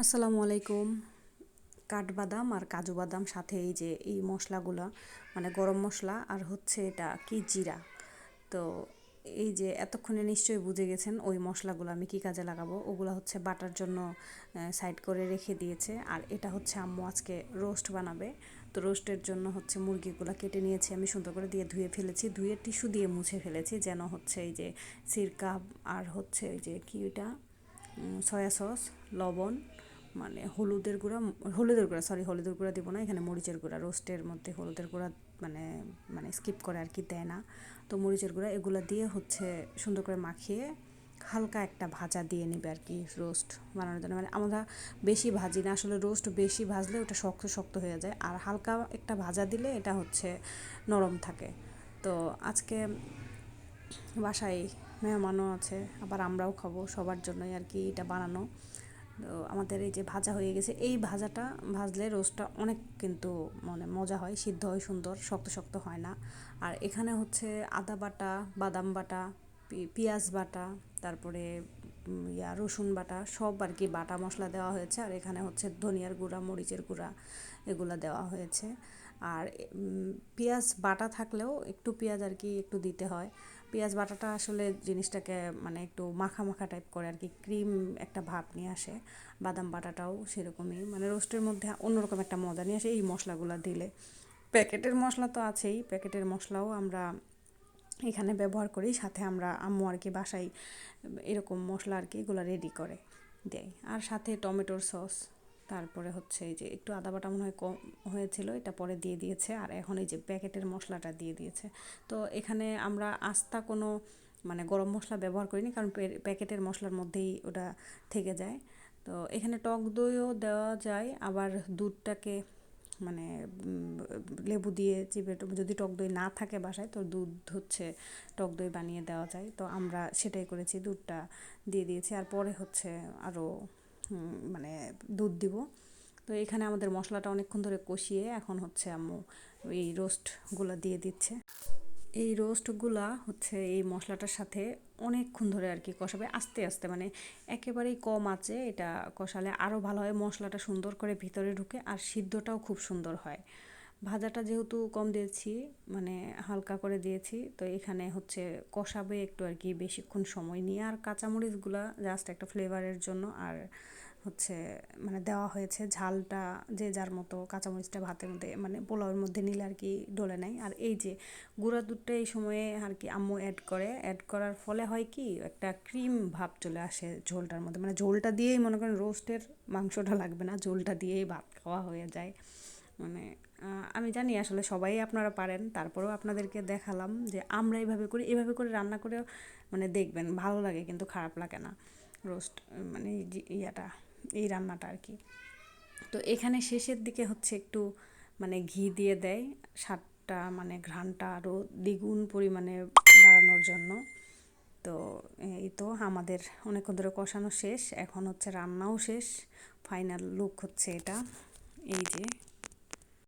আসসালামু আলাইকুম। কাঠবাদাম আর কাজু বাদাম সাথে এই যে এই মশলাগুলো মানে গরম মশলা আর হচ্ছে এটা কি জিরা। তো এই যে এতক্ষণে নিশ্চয়ই বুঝে গেছেন ওই মশলাগুলো আমি কি কাজে লাগাবো। ওগুলো হচ্ছে বাটার জন্য সাইড করে রেখে দিয়েছে। আর এটা হচ্ছে আম্মু আজকে রোস্ট বানাবে। তো রোস্টের জন্য হচ্ছে মুরগিগুলো কেটে নিয়েছি আমি, সুন্দর করে দিয়ে ধুয়ে ফেলেছি। ধুয়ে টিস্যু দিয়ে মুছে ফেলেছি যেন হচ্ছে এই যে সিরকা আর হচ্ছে এই যে কি ওইটা? সয়া সস লবণ মানে হলুদের গুঁড়া হলুদের গুঁড়া সরি হলুদের গুঁড়া দিব না, এখানে মরিচের গুঁড়া রোস্টের মধ্যে হলুদের গুঁড়া মানে মানে স্কিপ করে আর কি, দেয় না। তো মরিচের গুঁড়া, এগুলো দিয়ে হচ্ছে সুন্দর করে মাখিয়ে হালকা একটা ভাজা দিয়ে নেবে আর কি রোস্ট বানানোর জন্য। মানে আমরা বেশি ভাজি না, আসলে রোস্ট বেশি ভাজলে ওটা শক্ত শক্ত হয়ে যায়, আর হালকা একটা ভাজা দিলে এটা হচ্ছে নরম থাকে। তো আজকে বাসায় মেহমানও আছে, আবার আমরাও খাব সবার জন্যই আর কি এটা বানানো। তো আমাদের এই যে ভাজা হয়ে গেছে, এই ভাজাটা ভাজলে রোস্টটা অনেক কিন্তু মানে মজা হয়, সিদ্ধ হয় সুন্দর, শক্ত শক্ত হয় না। আর এখানে হচ্ছে আদা বাটা, বাদাম বাটা পেঁয়াজ বাটা, তারপরে ইয়া রসুন বাটা, সব আর কি বাটা মশলা দেওয়া হয়েছে। আর এখানে হচ্ছে ধনিয়ার গুঁড়া, মরিচের গুঁড়া এগুলো দেওয়া হয়েছে। আর পেঁয়াজ বাটা থাকলেও একটু পেঁয়াজ আর কি একটু দিতে হয়। পেঁয়াজ বাটাটা আসলে জিনিসটাকে মানে একটু মাখা মাখা টাইপ করে আর কি ক্রিম একটা ভাব নিয়ে আসে। বাদাম বাটাটাও সেরকমই মানে রোস্টের মধ্যে অন্যরকম একটা মজা নিয়ে আসে এই মশলাগুলো দিলে। প্যাকেটের মশলা তো আছেই, প্যাকেটের মশলাও আমরা এখানে ব্যবহার করি, সাথে আমরা আম্মু আর কি বাসায় এরকম মশলা আর কি এগুলো রেডি করে দেয়। আর সাথে টমেটোর সস তারপরে হচ্ছে এই যে একটু আদা বাটা মনে হয় কম হয়েছিল, এটা পরে দিয়ে দিয়েছে। আর এখন এই যে প্যাকেটের মশলাটা দিয়ে দিয়েছে। তো এখানে আমরা আস্তা কোনো মানে গরম মশলা ব্যবহার করিনি, কারণ প্যাকেটের মশলার মধ্যেই ওটা থেকে যায়। তো এখানে টক দইও দেওয়া যায়, আবার দুধটাকে মানে লেবু দিয়ে চিপে যদি টক দই না থাকে বাসায়, তো দুধ হচ্ছে টক দই বানিয়ে দেওয়া যায়। তো আমরা সেটাই করেছি, দুধটা দিয়ে দিয়েছি। আর পরে হচ্ছে আরও মানে দুধ দিব। তো এখানে আমাদের মশলাটা অনেকক্ষণ ধরে কষিয়ে এখন হচ্ছে আম্মু এই রোস্টগুলো দিয়ে দিচ্ছে। এই রোস্টগুলা হচ্ছে এই মশলাটার সাথে অনেকক্ষণ ধরে আর কি কষাবে, আস্তে আস্তে মানে একেবারেই কম আছে এটা কষালে আরও ভালো হয়। মশলাটা সুন্দর করে ভিতরে ঢুকে আর সিদ্ধটাও খুব সুন্দর হয়। ভাজাটা যেহেতু কম দিয়েছি মানে হালকা করে দিয়েছি, তো এখানে হচ্ছে কষাবে একটু আর কি বেশিক্ষণ সময় নিয়ে। আর কাঁচামরিচগুলা জাস্ট একটা ফ্লেভারের জন্য, আর হচ্ছে মানে দেওয়া হয়েছে ঝালটা যে যার মতো কাঁচামরিচটা ভাতের মধ্যে মানে পোলাওয়ের মধ্যে নিলে আর কি ডলে নেয় আর এই যে গুঁড়া দুধটা এই সময়ে আর কি আম্মু অ্যাড করে অ্যাড করার ফলে হয় কি একটা ক্রিম ভাব চলে আসে ঝোলটার মধ্যে। মানে ঝোলটা দিয়েই মনে করেন রোস্টের মাংসটা লাগবে না, ঝোলটা দিয়েই ভাত খাওয়া হয়ে যায়। মানে আমি জানি আসলে সবাই আপনারা পারেন, তারপরেও আপনাদেরকে দেখালাম যে আমরা এইভাবে করি, এভাবে করে রান্না করেও মানে দেখবেন ভালো লাগে কিন্তু খারাপ লাগে না। রোস্ট মানে ইয়াটা, এই রান্নাটা আর কি। তো এখানে শেষের দিকে হচ্ছে একটু মানে ঘি দিয়ে দেয়, স্বাদটা মানে ঘ্রাণটা আরও দ্বিগুণ পরিমাণে বাড়ানোর জন্য। তো এই তো আমাদের অনেকক্ষণ ধরে কষানো শেষ, এখন হচ্ছে রান্নাও শেষ, ফাইনাল লুক হচ্ছে এটা, এই যে।